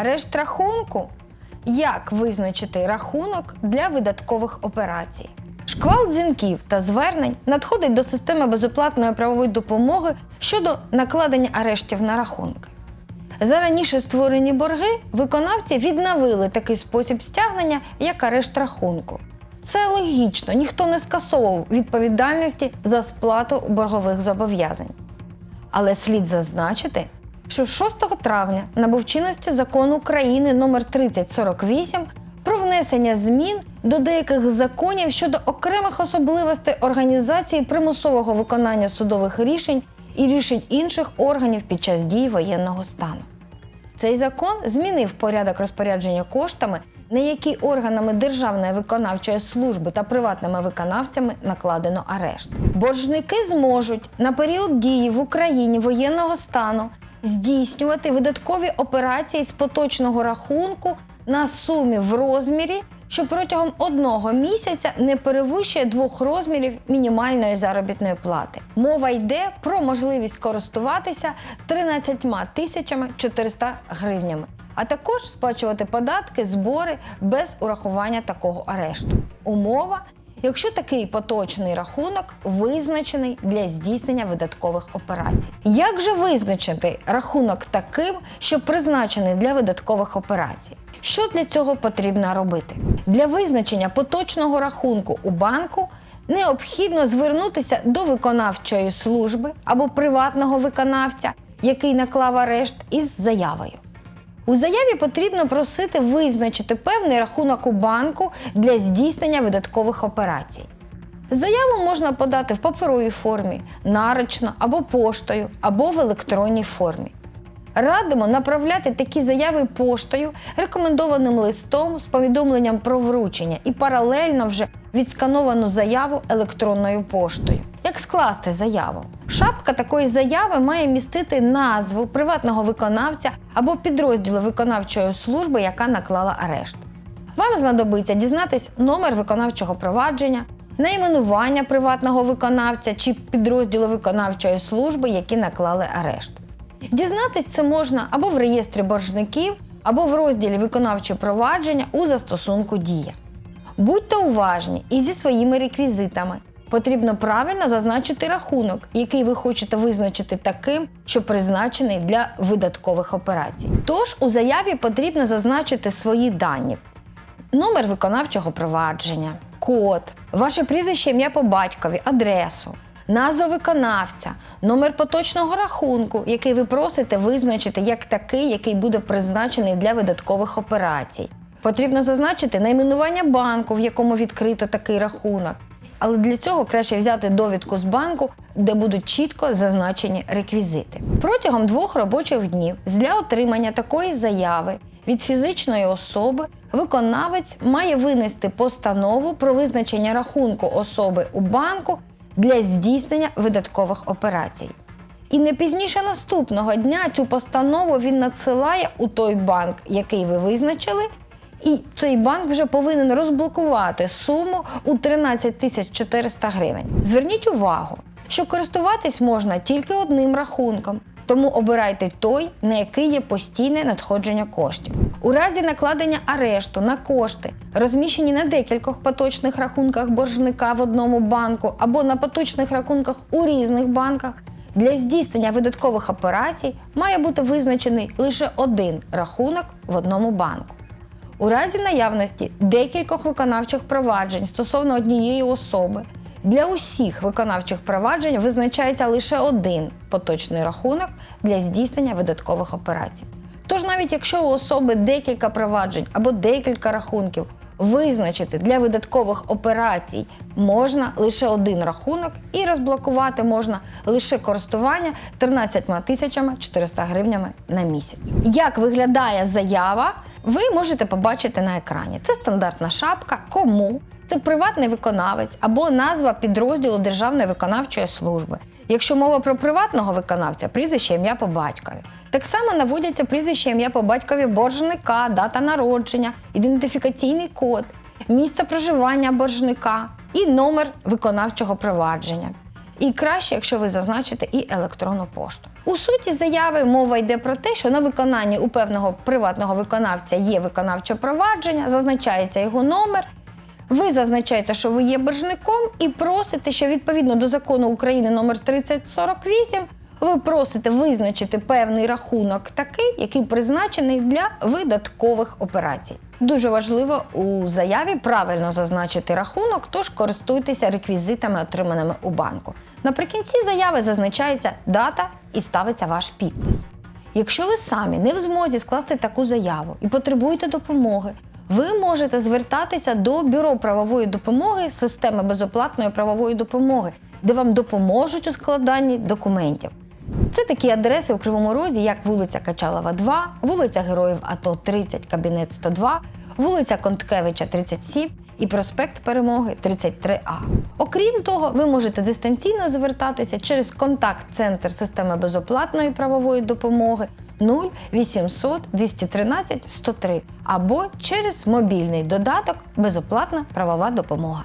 Арешт рахунку. Як визначити рахунок для видаткових операцій? Шквал дзвінків та звернень надходить до системи безоплатної правової допомоги щодо накладення арештів на рахунки. За раніше створені борги виконавці відновили такий спосіб стягнення, як арешт рахунку. Це логічно, ніхто не скасовував відповідальності за сплату боргових зобов'язань. Але слід зазначити, що 6 травня набув чинності закон України номер 3048 про внесення змін до деяких законів щодо окремих особливостей організації примусового виконання судових рішень і рішень інших органів під час дії воєнного стану. Цей закон змінив порядок розпорядження коштами, на які органами Державної виконавчої служби та приватними виконавцями накладено арешт. Боржники зможуть на період дії в Україні воєнного стану здійснювати видаткові операції з поточного рахунку на сумі в розмірі, що протягом одного місяця не перевищує двох розмірів мінімальної заробітної плати. Мова йде про можливість користуватися 13 тисячами 400 гривнями, а також сплачувати податки, збори без урахування такого арешту. Умова. Якщо такий поточний рахунок визначений для здійснення видаткових операцій, як же визначити рахунок таким, що призначений для видаткових операцій? Що для цього потрібно робити? Для визначення поточного рахунку у банку необхідно звернутися до виконавчої служби або приватного виконавця, який наклав арешт, із заявою. У заяві потрібно просити визначити певний рахунок у банку для здійснення видаткових операцій. Заяву можна подати в паперовій формі, нарочно або поштою, або в електронній формі. Радимо направляти такі заяви поштою, рекомендованим листом з повідомленням про вручення і паралельно вже відскановану заяву електронною поштою. Як скласти заяву? Шапка такої заяви має містити назву приватного виконавця або підрозділу виконавчої служби, яка наклала арешт. Вам знадобиться дізнатись номер виконавчого провадження, найменування приватного виконавця чи підрозділу виконавчої служби, які наклали арешт. Дізнатись це можна або в реєстрі боржників, або в розділі виконавче провадження у застосунку Дія. Будьте уважні і зі своїми реквізитами. Потрібно правильно зазначити рахунок, який ви хочете визначити таким, що призначений для видаткових операцій. Тож у заяві потрібно зазначити свої дані: номер виконавчого провадження, код, ваше прізвище ім'я по батькові, адресу, назва виконавця, номер поточного рахунку, який ви просите визначити як такий, який буде призначений для видаткових операцій. Потрібно зазначити найменування банку, в якому відкрито такий рахунок. Але для цього краще взяти довідку з банку, де будуть чітко зазначені реквізити. Протягом двох робочих днів для отримання такої заяви від фізичної особи виконавець має винести постанову про визначення рахунку особи у банку для здійснення видаткових операцій. І не пізніше наступного дня цю постанову він надсилає у той банк, який ви визначили, і цей банк вже повинен розблокувати суму у 13 тисяч 400 гривень. Зверніть увагу, що користуватись можна тільки одним рахунком, тому обирайте той, на який є постійне надходження коштів. У разі накладення арешту на кошти, розміщені на декількох поточних рахунках боржника в одному банку або на поточних рахунках у різних банках, для здійснення видаткових операцій має бути визначений лише один рахунок в одному банку. У разі наявності декількох виконавчих проваджень стосовно однієї особи для усіх виконавчих проваджень визначається лише один поточний рахунок для здійснення видаткових операцій. Тож, навіть якщо у особи декілька проваджень або декілька рахунків, визначити для видаткових операцій можна лише один рахунок і розблокувати можна лише користування 13 тисячами 400 гривнями на місяць. Як виглядає заява, ви можете побачити на екрані. Це стандартна шапка, кому. Це приватний виконавець або назва підрозділу Державної виконавчої служби. Якщо мова про приватного виконавця, прізвище ім'я по батькові. Так само наводяться прізвище ім'я по батькові боржника, дата народження, ідентифікаційний код, місце проживання боржника і номер виконавчого провадження. І краще, якщо ви зазначите і електронну пошту. У суті заяви мова йде про те, що на виконанні у певного приватного виконавця є виконавче провадження, зазначається його номер. Ви зазначаєте, що ви є боржником, і просите, що відповідно до закону України номер 3048 ви просите визначити певний рахунок такий, який призначений для видаткових операцій. Дуже важливо у заяві правильно зазначити рахунок, тож користуйтеся реквізитами, отриманими у банку. Наприкінці заяви зазначається дата і ставиться ваш підпис. Якщо ви самі не в змозі скласти таку заяву і потребуєте допомоги, ви можете звертатися до бюро правової допомоги системи безоплатної правової допомоги, де вам допоможуть у складанні документів. Це такі адреси у Кривому Розі, як вулиця Качалова, 2, вулиця Героїв АТО 30, кабінет 102, вулиця Конткевича 37 і проспект Перемоги 33А. Окрім того, ви можете дистанційно звертатися через контакт-центр системи безоплатної правової допомоги 0800 213 103 або через мобільний додаток Безоплатна правова допомога.